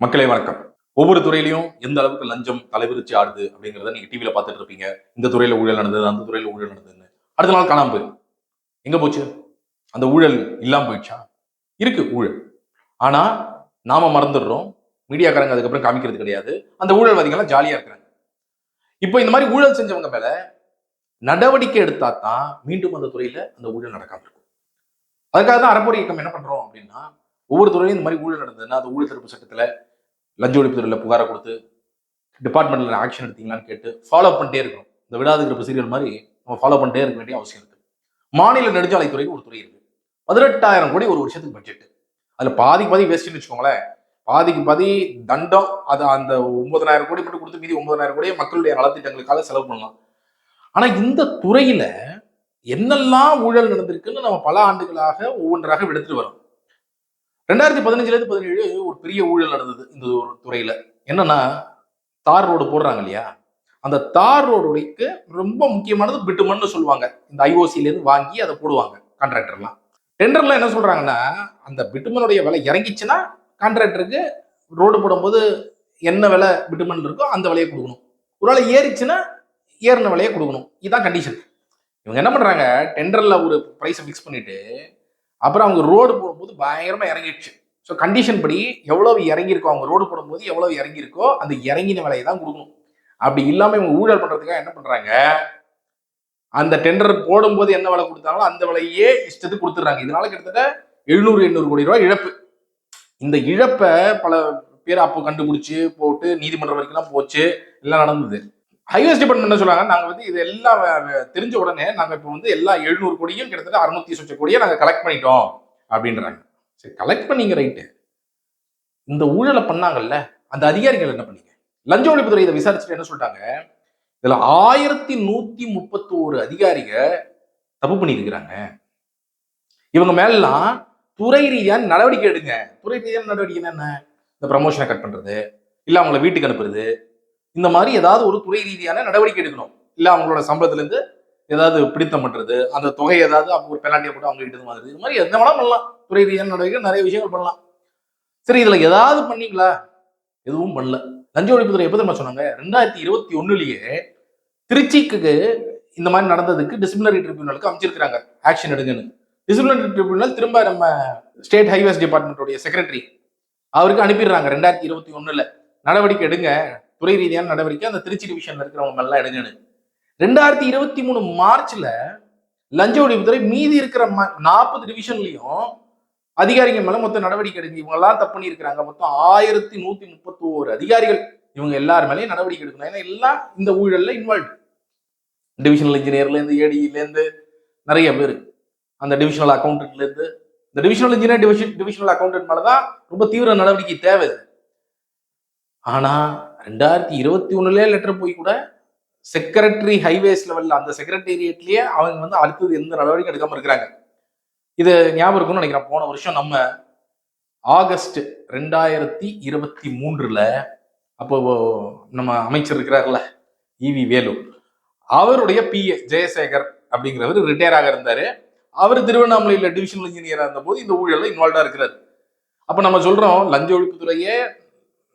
மக்களே வணக்கம். ஒவ்வொரு துறையிலையும் எந்த அளவுக்கு லஞ்சம் தலைவிரிச்சு ஆடுது அப்படிங்கிறத நீங்க டிவியில பார்த்துட்டு இருப்பீங்க. இந்த துறையில ஊழல் நடந்தது அந்த துறையில ஊழல் நடந்ததுன்னு. அடுத்த நாள் காணாம போயிடும் எங்க போச்சு? அந்த ஊழல் இல்லாம போயிடுச்சா? இருக்கு ஊழல். ஆனா நாம மறந்துடுறோம். மீடியாக்காரங்க அதுக்கப்புறம் காமிக்கிறது கிடையாது. அந்த ஊழல்வாதிகள்லாம் ஜாலியா இருக்கிறாங்க இப்போ இந்த மாதிரி ஊழல் செஞ்சவங்க மேல நடவடிக்கை எடுத்தா தான் மீண்டும் அந்த துறையில அந்த ஊழல் நடக்காம இருக்கும். அதுக்காக தான் அறப்பொறை இயக்கம் என்ன பண்றோம் அப்படின்னா ஒவ்வொரு துறையிலும் இந்த மாதிரி ஊழல் நடந்ததுன்னா அந்த ஊழல் தடுப்பு சட்டத்தில் லஞ்ச ஒழிப்புத்துறையில் புகாரை கொடுத்து டிபார்ட்மெண்ட்டில் ஆக்ஷன் எடுத்தீங்களான்னு கேட்டு ஃபாலோ பண்ணிட்டே இருக்கணும். இந்த விடாதுங்கிற சீரியல் மாதிரி நம்ம ஃபாலோ பண்ணிட்டே இருக்க வேண்டிய அவசியம் இருக்குது மாநில நெடுஞ்சாலைத்துறைக்கு ஒரு துறை இருக்குது பதினெட்டாயிரம் கோடி ஒரு வருஷத்துக்கு பட்ஜெட் அதில் பாதிக்கு பாதி வேஸ்ட்னு வச்சுக்கோங்களேன். பாதிக்கு பாதி தண்டம் அது அந்த ஒன்பதனாயிரம் கோடி மட்டும் கொடுத்து மீதி ஒன்பதனாயிரம் கோடியை மக்களுடைய நலத்திட்டங்களுக்காக செலவு பண்ணலாம். ஆனால் இந்த துறையில் என்னெல்லாம் ஊழல் நடந்திருக்குன்னு நம்ம பல ஆண்டுகளாக ஒவ்வொன்றாக எடுத்துட்டு வரோம் ரெண்டாயிரத்தி பதினஞ்சுலேருந்து பதினேழு ஒரு பெரிய ஊழல் நடந்தது இந்த ஒரு துறையில். என்னன்னா தார் ரோடு போடுறாங்க இல்லையா? அந்த தார் ரோடுக்கு ரொம்ப முக்கியமானது பிட்டுமன்னு சொல்லுவாங்க. இந்த ஐஓசிலேருந்து வாங்கி அதை போடுவாங்க கான்ட்ராக்டர்லாம். டெண்டர்லாம் என்ன சொல்கிறாங்கன்னா அந்த பிட்டுமனுடைய விலை இறங்கிச்சுன்னா கான்ட்ராக்டருக்கு ரோடு போடும்போது என்ன விலை பிட்டுமன் இருக்கோ அந்த விலையை கொடுக்கணும். ஒரு வேலை ஏறிச்சுன்னா ஏறின விலையை கொடுக்கணும். இதுதான் கண்டிஷன் இவங்க என்ன பண்ணுறாங்க டெண்டரில் ஒரு ப்ரைஸை ஃபிக்ஸ் பண்ணிவிட்டு அப்புறம் அவங்க ரோடு போடும்போது பயங்கரமாக இறங்கிடுச்சு. ஸோ கண்டிஷன் படி எவ்வளவு இறங்கியிருக்கோ அவங்க ரோடு போடும்போது எவ்வளவு இறங்கியிருக்கோ அந்த இறங்கின விலையை தான் கொடுக்கணும். அப்படி இல்லாமல் இவங்க ஊழல் பண்ணுறதுக்காக என்ன பண்ணுறாங்க அந்த டெண்டர் போடும்போது என்ன விலை கொடுத்தாங்களோ அந்த விலையே இஷ்டத்துக்கு கொடுத்துட்றாங்க. இதனால கிட்டத்தட்ட எழுநூறு எண்ணூறு கோடி ரூபாய் இழப்பு. இந்த இழப்பை பல பேர் அப்போ கண்டுபிடிச்சு போட்டு நீதிமன்றம் வரைக்கும்லாம் போச்சு. எல்லாம் நடந்தது. ஹைவேஸ் டிபார்ட்மெண்ட் என்ன சொல்றாங்க? நாங்க வந்து இது எல்லாம் தெரிஞ்ச உடனே நாங்க இப்போ வந்து எல்லா எழுநூறு கோடியும் கிட்டத்தட்ட அறுநூத்தி சொச்ச கோடியை நாங்க கலெக்ட் பண்ணிட்டோம் அப்படின்றாங்க. சரி கலெக்ட் பண்ணீங்க ரைட்டு இந்த ஊழலை பண்ணாங்கல்ல அந்த அதிகாரிகள் என்ன பண்ணீங்க? லஞ்ச ஒழிப்புத்துறை இதை விசாரிச்சுட்டு என்ன சொல்லிட்டாங்க? இதுல ஆயிரத்தி நூத்தி முப்பத்தோரு அதிகாரிக தப்பு பண்ணியிருக்கிறாங்க. இவங்க மேலாம் துறை ரீதியான நடவடிக்கை எடுங்க. துறை ரீதியான நடவடிக்கை என்ன இந்த ப்ரமோஷனை கட் பண்றது இல்லை அவங்கள வீட்டுக்கு அனுப்புறது இந்த மாதிரி ஏதாவது ஒரு துறை ரீதியான நடவடிக்கை எடுக்கணும். இல்ல அவங்களோட சம்பளத்திலேருந்து ஏதாவது பிடித்தம் பண்றது அந்த தொகை ஏதாவது அவங்க ஒரு பெனால்ட்டியை போட்டு அவங்க கிட்ட மாதிரி இது மாதிரி எந்த வேணாலும் பண்ணலாம். துறை ரீதியான நடவடிக்கை நிறைய விஷயங்கள் பண்ணலாம். சரி இதுல ஏதாவது பண்ணீங்களா? எதுவும் பண்ணல. லஞ்ச ஒழிப்புத்துறை எப்போ தெரியுமா சொன்னாங்க? ரெண்டாயிரத்தி இருபத்தி ஒண்ணுலயே திருச்சிக்கு இந்த மாதிரி நடந்ததுக்கு டிசிப்ளினரி ட்ரிபியூனலுக்கு அமைச்சிருக்கிறாங்க ஆக்ஷன் எடுங்கன்னு. டிசிப்ளினரி ட்ரிபியூனல் திரும்ப நம்ம ஸ்டேட் ஹைவேஸ் டிபார்ட்மெண்ட்டுடைய செக்ரட்டரி அவருக்கு அனுப்பிடுறாங்க. ரெண்டாயிரத்தி இருபத்தி ஒண்ணுல. நடவடிக்கை எடுங்க. துறை ரீதியான நடவடிக்கை அந்த திருச்சி டிவிஷன்ல இருக்கிறவங்க எல்லாம் எடுங்கன்னு ரெண்டாயிரத்தி இருபத்தி மூணு மார்ச்ல லஞ்ச ஒழிப்புத்துறை மீதி இருக்கிற நாற்பது டிவிஷன்லயும் அதிகாரிங்க மேல மொத்தம் நடவடிக்கை எடுங்க. இவங்க எல்லாம் தப்பு பண்ணியிருக்கிறாங்க. மொத்தம் ஆயிரத்தி நூத்தி முப்பத்தி ஓரு அதிகாரிகள் இவங்க எல்லார் மேலேயும் நடவடிக்கை எடுக்கணும். ஏன்னா எல்லாம் இந்த ஊழல்ல இன்வால்வ் டிவிஷனல் இன்ஜினியர்ல இருந்து ஏடியில இருந்து நிறைய பேர். அந்த டிவிஷனல் அக்கௌண்டன்ட்ல இருந்து இந்த divisional engineer division divisional accountant மேலதான் ரொம்ப தீவிர நடவடிக்கை தேவை. ஆனா ரெண்டாயிரத்தி இருபத்தி ஒன்றுலேயே லெட்டர் போய் கூட செக்ரட்டரி ஹைவேஸ் லெவலில் அந்த செக்ரட்டேரியட்லேயே அவங்க வந்து அடுத்தது எந்த நடவடிக்கை எடுக்காமல் இருக்கிறாங்க. இது ஞாபகம் இருக்கும்னு நினைக்கிறேன். போன வருஷம் நம்ம ஆகஸ்ட் ரெண்டாயிரத்தி இருபத்தி மூன்றில் அப்போ நம்ம அமைச்சர் இருக்கிறார்ல இவி வேலு. அவருடைய பிஏ ஜெயசேகர் அப்படிங்கிறவர் ரிட்டையராக இருந்தார். அவர் திருவண்ணாமலையில் டிவிஷனல் இன்ஜினியராக இருந்தபோது இந்த ஊழலில் இன்வால்வாக இருக்கிறார். அப்போ நம்ம சொல்கிறோம் லஞ்ச ஒழிப்புத்துறையே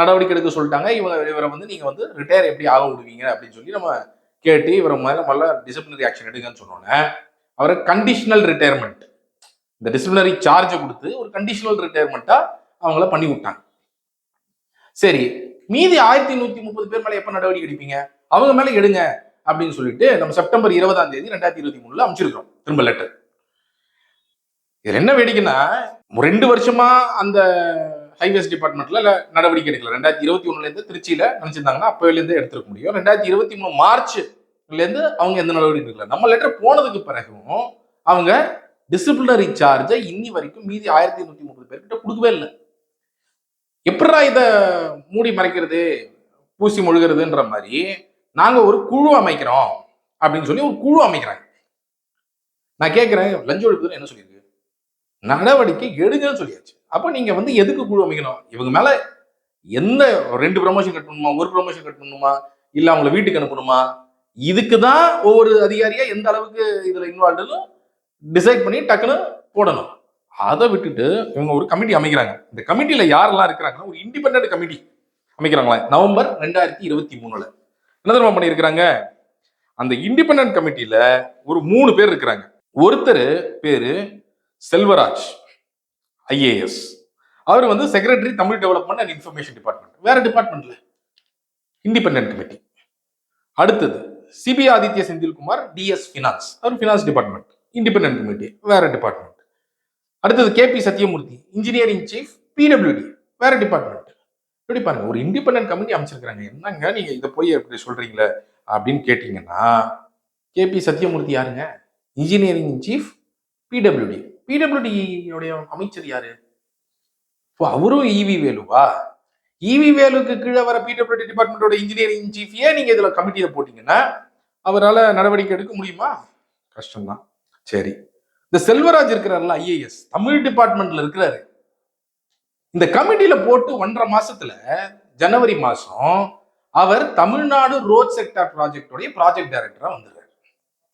நடவடிக்கை எடுக்க சொல்லிட்டாங்க. இவங்க இவரை வந்து நீங்கள் வந்து ரிட்டையர் எப்படி ஆக விடுவீங்க அப்படின்னு சொல்லி நம்ம கேட்டு இவரை முதல்ல முதல்ல டிசிப்ளினரி ஆக்ஷன் எடுங்கன்னு சொன்னோன்னே அவரை கண்டிஷனல் ரிட்டையர்மெண்ட் இந்த டிசிப்ளினரி சார்ஜை கொடுத்து ஒரு கண்டிஷனல் ரிட்டையர்மெண்ட்டாக அவங்கள பண்ணி விட்டாங்க. சரி மீதி ஆயிரத்தி நூத்தி முப்பது பேர் மேலே எப்போ நடவடிக்கை எடுப்பீங்க? அவங்க மேலே எடுங்க அப்படின்னு சொல்லிட்டு நம்ம செப்டம்பர் இருபதாம் தேதி ரெண்டாயிரத்தி இருபத்தி மூணுல அமைச்சிருக்கோம் திரும்ப லெட்டர் இதுல என்ன வேடிக்கைன்னா ரெண்டு வருஷமா அந்த ஹைவேஸ் டிபார்ட்மெண்ட்ல நடவடிக்கை எடுக்கல. ரெண்டாயிரத்தி இருபத்தி ஒண்ணுல இருந்து திருச்சியில நினைச்சிருந்தாங்கன்னா அப்போல இருந்து எடுத்துருக்க முடியும். ரெண்டாயிரத்தி இருபத்தி மூணு மார்ச்ல இருந்து அவங்க எந்த நடவடிக்கை எடுக்கல. நம்ம லெட்டர் போனதுக்கு பிறகும் அவங்க டிசிப்ளினரி சார்ஜை இன்னி வரைக்கும் மீதி ஆயிரத்தி எண்ணூத்தி முப்பது பேர்கிட்ட கொடுக்கவே இல்லை. எப்படா இதை மூடி மறைக்கிறது பூசி மொழுகிறதுன்ற மாதிரி நாங்க ஒரு குழு அமைக்கிறோம் அப்படின்னு சொல்லி ஒரு குழு அமைக்கிறாங்க. நான் கேட்கிறேன் லஞ்ச ஒழிப்புத்துறை என்ன சொல்லியிருக்கு? நடவடிக்கை எடுங்கன்னு சொல்லியாச்சு. அப்போ நீங்கள் வந்து எதுக்கு குழு அமைக்கணும்? இவங்க மேலே எந்த ரெண்டு ப்ரமோஷன் கட்டணுமா ஒரு ப்ரமோஷன் கட்டணுமா இல்லை அவங்கள வீட்டுக்கு அனுப்பணுமா? இதுக்கு தான் ஒவ்வொரு அதிகாரியாக எந்த அளவுக்கு இதில் இன்வால்வ்டுன்னு டிசைட் பண்ணி டக்குன்னு போடணும். அதை விட்டுட்டு இவங்க ஒரு கமிட்டி அமைக்கிறாங்க. இந்த கமிட்டியில் யாரெல்லாம் இருக்கிறாங்கன்னா ஒரு இண்டிபெண்டன்ட் கமிட்டி அமைக்கிறாங்களா. நவம்பர் ரெண்டாயிரத்தி இருபத்தி மூணுல. என்ன தெரியுமா பண்ணியிருக்கிறாங்க? அந்த இண்டிபெண்ட் கமிட்டியில ஒரு மூணு பேர் இருக்கிறாங்க. ஒருத்தர் பேரு செல்வராஜ். ஐஏஎஸ் அவர் வந்து secretary Tamil development and information department வேற டிபார்ட்மெண்ட்ல இண்டிபெண்ட் கமிட்டி அடுத்தது CP Aditya Senthilkumar DS finance அவர் ஃபினான்ஸ் டிபார்ட்மெண்ட் இண்டிபெண்ட் கமிட்டி வேற டிபார்ட்மெண்ட் அடுத்தது KP Sathyamoorthy engineering chief PWD வேற டிபார்ட்மெண்ட் எப்படி பாருங்க ஒரு இண்டிபெண்டன்ட் கமிட்டி அமைச்சிருக்கிறாங்க. என்னங்க நீங்க இதை போய் எப்படி சொல்றீங்களே அப்படின்னு கேட்டீங்கன்னா கேபி சத்யமூர்த்தி யாருங்க? இன்ஜினியரிங் சீஃப் பிடபிள்யூடி பிடபிள்யூடியோடைய அமைச்சர் யாரு? இப்போ அவரும் இவி வேலுவா? இவி வேலுக்கு கீழே வர பிடபிள்யூடி டிபார்ட்மெண்டோட இன்ஜினியரிங் சீஃபியே நீங்க இதுல கமிட்டியில போட்டீங்கன்னா அவரால் நடவடிக்கை எடுக்க முடியுமா? கஷ்டம்தான். சரி. இந்த செல்வராஜ் இருக்கிறார்ல ஐஏஎஸ் தமிழ் டிபார்ட்மெண்ட்ல இருக்கிறாரு. இந்த கமிட்டியில போட்டு ஒன்றரை மாசத்துல ஜனவரி மாசம் அவர் தமிழ்நாடு ரோட் செக்டார் ப்ராஜெக்டோடைய ப்ராஜெக்ட் டைரக்டரா வந்துடுறாரு.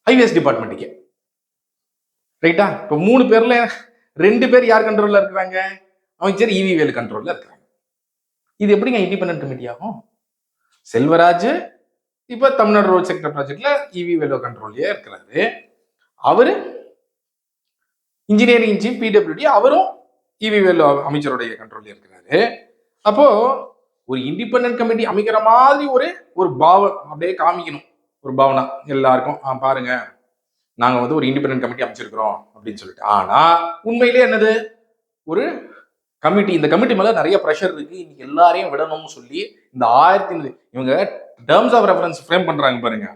ஹைவேஸ் டிபார்ட்மெண்ட்டுக்கு ரைட்டா இப்போ மூணு பேர்ல ரெண்டு பேர் யார் கண்ட்ரோல்ல இருக்கிறாங்க? அமைச்சர் இவி வேலு கண்ட்ரோல்ல இருக்கிறாங்க. இது எப்படிங்க இண்டிபெண்டன்ட் கமிட்டி ஆகும்? செல்வராஜ் இப்ப தமிழ்நாடு ரோட் செக்டர் ப்ராஜெக்ட்ல இவி வேலு கண்ட்ரோல்லயே இருக்கிறாரு. அவரு இன்ஜினியரிங் சீஃப் பிடபிள்யூடி அவரும் இவி வேலு அமைச்சருடைய கண்ட்ரோல்ல இருக்கிறாரு. அப்போ ஒரு இண்டிபெண்டன்ட் கமிட்டி அமைக்கிற மாதிரி ஒரு ஒரு பாவம் அப்படியே காமிக்கணும். ஒரு பாவனா எல்லாருக்கும். ஆ, பாருங்க. நாங்க வந்து ஒரு இண்டிபெண்டன்ட் கமிட்டி அமைச்சிருக்கிறோம் அப்படின்னு சொல்லிட்டு. ஆனா உண்மையிலே என்னது? ஒரு கமிட்டி இந்த கமிட்டி மேல நிறைய ப்ரெஷர் இருக்கு. இன்னைக்கு எல்லாரையும் விடணும்னு சொல்லி இந்த ஆயிரத்தி இவங்க டேர்ம்ஸ் ஆஃப் ரெஃபரன்ஸ் ஃப்ரேம் பண்றாங்க பாருங்க.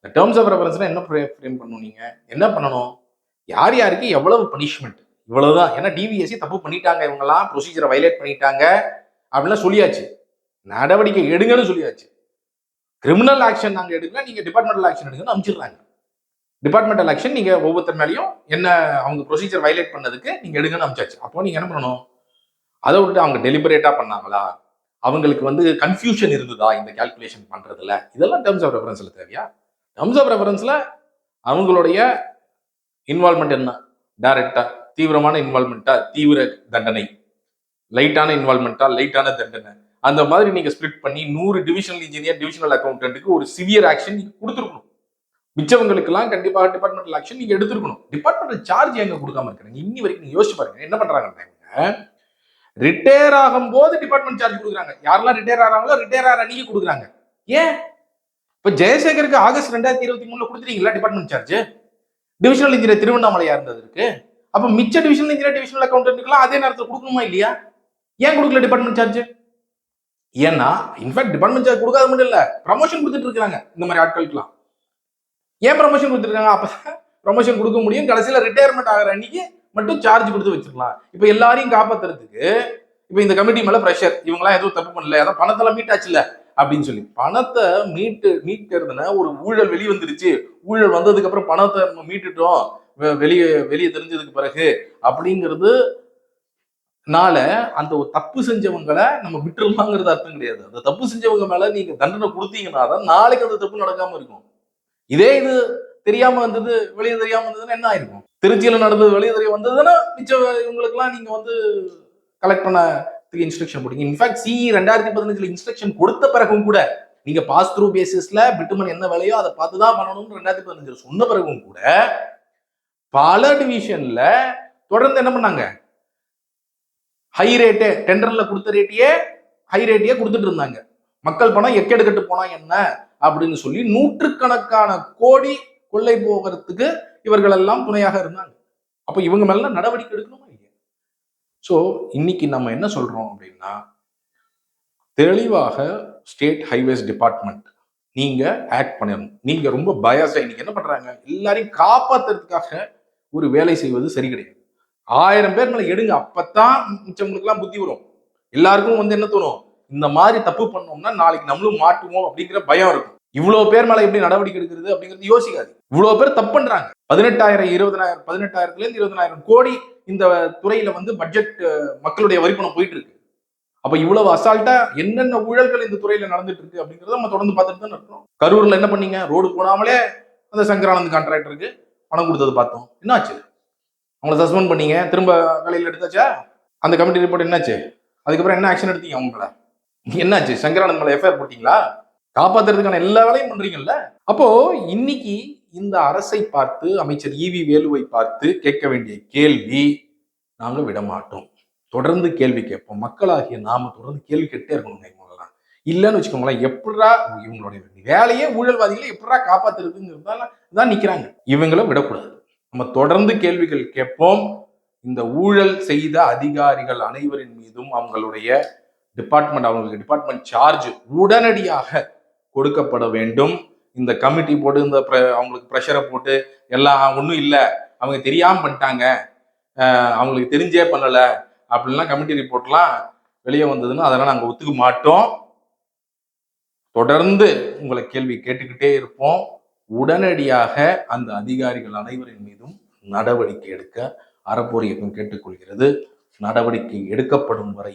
இந்த டேர்ம்ஸ் ஆஃப் ரெஃபரன்ஸ்னா என்ன ஃப்ரேம் பண்ணணும் நீங்க? என்ன பண்ணணும்? யார் யாருக்கு எவ்வளவு பனிஷ்மெண்ட் இவ்வளவுதான். ஏன்னா டிவிஎஸ்சி தப்பு பண்ணிட்டாங்க. இவங்கெல்லாம் ப்ரொசீஜரை வயலேட் பண்ணிட்டாங்க. அப்படிலாம் சொல்லியாச்சு. நடவடிக்கை எடுங்கன்னு சொல்லியாச்சு. கிரிமினல் ஆக்ஷன் நாங்கள் எடுக்கலாம் நீங்கள் டிபார்ட்மெண்டல் ஆக்ஷன் எடுங்கன்னு அனுப்பிச்சிடுறாங்க டிபார்ட்மெண்டல் ஆக்ஷன் நீங்கள் ஒவ்வொருத்தர் மேலேயும் என்ன அவங்க ப்ரொசீஜர் வைலேட் பண்ணதுக்கு நீங்கள் எடுங்கன்னு அனுப்பிச்சாச்சு. அப்போ நீங்கள் என்ன பண்ணணும்? அதை விட்டு அவங்க டெலிபரேட்டாக பண்ணாங்களா? அவங்களுக்கு வந்து கன்ஃபியூஷன் இருந்ததா இந்த கால்குலேஷன் பண்ணுறதுல இதெல்லாம் டேர்ம்ஸ் ஆஃப் ரெஃபரன்ஸில் தேவையா? டேர்ம்ஸ் ஆஃப் ரெஃபரன்ஸில் அவங்களுடைய இன்வால்மெண்ட் என்ன? டைரக்டா தீவிரமான இன்வால்மெண்ட்டா தீவிர தண்டனை. லைட்டான இன்வால்மெண்ட்டா லைட்டான தண்டனை. அந்த மாதிரி நீங்க ஸ்பிளிட் பண்ணி நூறு டிவிஷனல் இன்ஜினியர் டிவிஷனல் அக்கௌண்டன்ட்டுக்கு ஒரு சிவியர் ஆக்ஷன் நீங்க கொடுத்துருக்கணும். மிச்சவங்களுக்கெல்லாம் கண்டிப்பாக டிபார்ட்மெண்டல் ஆக்ஷன் நீங்கள் எடுத்துருக்கணும். டிபார்ட்மெண்டல் சார்ஜ் எங்கே கொடுக்காம இருக்கிறாங்க? இன்னி வரைக்கும் நீங்கள் யோசிச்சு பாருங்க. என்ன பண்ணுறாங்க ரிட்டையர் ஆகும்போது டிபார்ட்மெண்ட் சார்ஜ் கொடுக்குறாங்க. யாரெல்லாம் ரிட்டையர் ஆகிறாங்களோ ரிட்டையர் ஆகிற அன்னைக்கு கொடுக்குறாங்க. ஏன்? இப்போ ஜெயசேகருக்கு ஆகஸ்ட் ரெண்டாயிரத்தி இருபத்தி மூணுல கொடுத்துட்டீங்களா டிபார்ட்மெண்ட் சார்ஜ் டிவிஷனல் இன்ஜினியர் திருவண்ணாமலையா இருந்ததுக்கு அப்போ மிச்ச டிவிஷனல் இன்ஜினியர் டிவிஷனல் அக்கௌண்டன்ட்டுக்குலாம் அதே நேரத்தில் கொடுக்கணுமா இல்லையா? ஏன் கொடுக்கல டிபார்ட்மெண்ட் சார்ஜ் ஏன்னா இன்ஃபேக்ட் டிபார்ட்மெண்ட் சார்ஜ் கொடுக்காத மட்டும் இல்லை ப்ரமோஷன் கொடுத்துட்டு இருக்காங்க இந்த மாதிரி ஆட்களுக்குலாம் ஏன் ப்ரமோஷன் கொடுத்துருக்காங்க? அப்போ ப்ரமோஷன் கொடுக்க முடியும். கடைசியில ரிட்டையர்மெண்ட் ஆகிற அன்னைக்கு மட்டும் சார்ஜ் கொடுத்து வச்சிருக்கலாம் இப்ப எல்லாரையும் காப்பாத்துறதுக்கு இப்ப இந்த கமிட்டி மேல ப்ரெஷர் இவங்கலாம் எதுவும் தப்பு பண்ணல. அதான் பணத்தெல்லாம் மீட்டாச்சுல அப்படின்னு சொல்லி. பணத்தை மீட்டு மீட்கிறதுனா ஒரு ஊழல் வெளியே வந்துருச்சு ஊழல் வந்ததுக்கு அப்புறம் பணத்தை நம்ம மீட்டுட்டோம். வெ- வெளியே வெளியே தெரிஞ்சதுக்கு பிறகு அப்படிங்கிறது நால அந்த தப்பு செஞ்சவங்களை நம்ம விட்டுருலாங்கிறது அர்த்தம் கிடையாது. அந்த தப்பு செஞ்சவங்க மேல நீங்க தண்டனை கொடுத்தீங்கன்னா தான் நாளைக்கு அந்த தப்பு நடக்காம இருக்கும். இதே இது தெரியாம வந்தது வெளியே தெரியாம வந்ததுன்னா என்ன ஆயிருக்கும்? திருச்சியில நடந்தது வெளியே தெரிய வந்ததுன்னா மிச்சம் இவங்களுக்குலாம் நீங்க வந்து கலெக்ட் பண்ண இன்ஸ்ட்ரக்ஷன் போட்டீங்க இன்ஃபேக்ட் சி ரெண்டாயிரத்தி பதினஞ்சுல இன்ஸ்ட்ரக்ஷன் கொடுத்த பிறகும் கூட நீங்க பாஸ் த்ரூ பேசிஸ்ல பிட்டுமன் என்ன வேலையோ அதை பார்த்து தான் பண்ணணும்னு ரெண்டாயிரத்தி பதினஞ்சுல சொன்ன பிறகும் கூட பல டிவிஷன்ல தொடர்ந்து என்ன பண்ணாங்க? ஹை ரேட்டு டெண்டர்ல கொடுத்த ரேட்டையே ஹை ரேட்டையே கொடுத்துட்டு இருந்தாங்க. மக்கள் பணம் எக்கெடுக்கட்டு போனா என்ன? அப்படின்னு சொல்லி நூற்றுக்கணக்கான கோடி கொள்ளை போகிறதுக்கு இவர்கள் எல்லாம் துணையாக இருந்தாங்க. அப்ப இவங்க மேல நடவடிக்கை எடுக்கணுமா இல்லையா? சோ இன்னைக்கு நம்ம என்ன சொல்றோம் அப்படின்னா தெளிவாக ஸ்டேட் ஹைவேஸ் டிபார்ட்மெண்ட் நீங்க ஆக்ட் பண்ணணும். நீங்க ரொம்ப பயஸ் இன்னைக்கு என்ன பண்றாங்க? எல்லாரையும் காப்பாத்துறதுக்காக ஒரு வேலை செய்வது சரி கிடையாது. ஆயிரம் பேர் மேல எடுங்க. அப்பத்தான் மிச்சவங்களுக்கு எல்லாம் புத்தி வரும். எல்லாருக்கும் வந்து என்ன தோணும்? இந்த மாதிரி தப்பு பண்ணோம்னா நாளைக்கு நம்மளும் மாட்டுவோம் அப்படிங்கிற பயம் இருக்கும். இவ்வளவு பேர் மேல எப்படி நடவடிக்கை எடுக்கிறது அப்படிங்கிறது யோசிக்காது இவ்வளவு பேர் தப்பு பண்றாங்க. பதினெட்டாயிரம் இருபதனாயிரம் பதினெட்டாயிரத்துல இருந்து இருபதனாயிரம் கோடி இந்த துறையில வந்து பட்ஜெட் மக்களுடைய வரிப்பணம் போயிட்டு இருக்கு அப்ப இவ்வளவு அசால்ட்டா என்னென்ன ஊழல்கள் இந்த துறையில நடந்துட்டு இருக்கு அப்படிங்கறத நம்ம தொடர்ந்து பார்த்துட்டு தான் இருக்கிறோம். கரூர்ல என்ன பண்ணீங்க? ரோடு போடாமலே அந்த சங்கரானந்த் கான்ட்ராக்டருக்கு பணம் கொடுத்தது பார்த்தோம். என்னாச்சு? அவங்கள சஸ்பெண்ட் பண்ணீங்க. திரும்ப வேலையில் எடுத்தாச்சா? அந்த கமிட்டி ரிப்போர்ட் என்னாச்சு? அதுக்கப்புறம் என்ன ஆக்ஷன் எடுத்தீங்க அவங்கள என்னாச்சு? சங்கரானந்த் மேல எஃப்ஐஆர் போட்டீங்களா? காப்பாத்துறதுக்கான எல்லா வேலையும் பண்றீங்கல்ல? அப்போ இன்னைக்கு இந்த அரசை பார்த்து அமைச்சர் ஈவி வேலுவை பார்த்து கேட்க வேண்டிய கேள்வி நாங்க விட மாட்டோம் தொடர்ந்து கேள்வி கேட்போம். மக்களாகிய நாம தொடர்ந்து கேள்வி கேட்டே இருக்கணும் இல்லைன்னு வச்சுக்கோங்களேன் எப்படா இவங்களுடைய வேலையே ஊழல்வாதிகளை எப்படா காப்பாத்துறதுங்கிறதால தான் நிக்கிறாங்க. இவங்களும் விடக்கூடாது. நம்ம தொடர்ந்து கேள்விகள் கேட்போம். இந்த ஊழல் செய்த அதிகாரிகள் அனைவரின் மீதும் அவங்களுடைய டிபார்ட்மெண்ட் அவங்களுக்கு டிபார்ட்மெண்ட் சார்ஜ் உடனடியாக கொடுக்கப்பட வேண்டும். இந்த கமிட்டி போட்டு இந்த அவங்களுக்கு ப்ரெஷரை போட்டு எல்லாம் ஒன்றும் இல்லை. அவங்க தெரியாமல் பண்ணிட்டாங்க. அவங்களுக்கு தெரிஞ்சே பண்ணலை. அப்படின்லாம் கமிட்டி ரிப்போர்ட்லாம் வெளியே வந்ததுன்னு அதெல்லாம் நாங்கள் ஒத்துக்க மாட்டோம். தொடர்ந்து உங்களை கேள்வி கேட்டுக்கிட்டே இருப்போம். உடனடியாக அந்த அதிகாரிகள் அனைவரின் மீதும் நடவடிக்கை எடுக்க அறப்போர் இயக்கம் கேட்டுக்கொள்கிறது. நடவடிக்கை எடுக்கப்படும் வரை